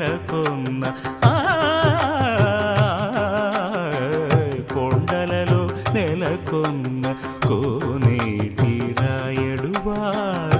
నెలకొన్న కొండలలో నెలకొన్న కోనేటి రాయడువాడు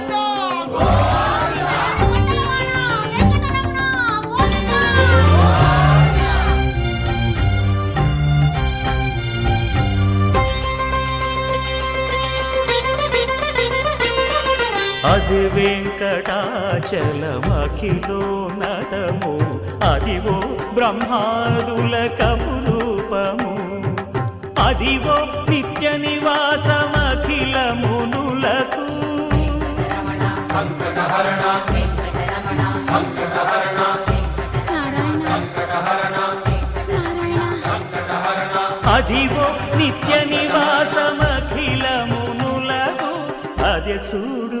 వెంకటాచలమఖిలో నటము. అదివో బ్రహ్మాదుల కపురూపము. అదివో నిత్య నివాసమఖిల మునులకు అదివో నిత్య నివాసమఖిల మునులకు అదే చూడు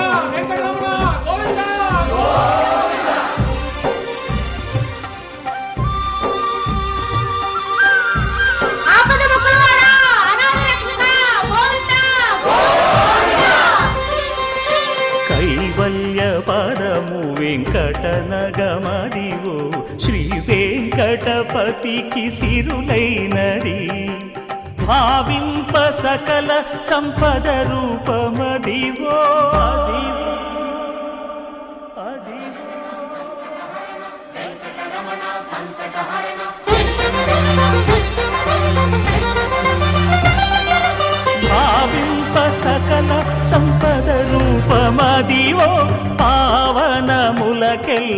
వెంకటనగమదివో శ్రీ వెంకటపతికి సిరులైనది. భావింప సకల సంపద రూపమదివో. అదివో అదివో భావింప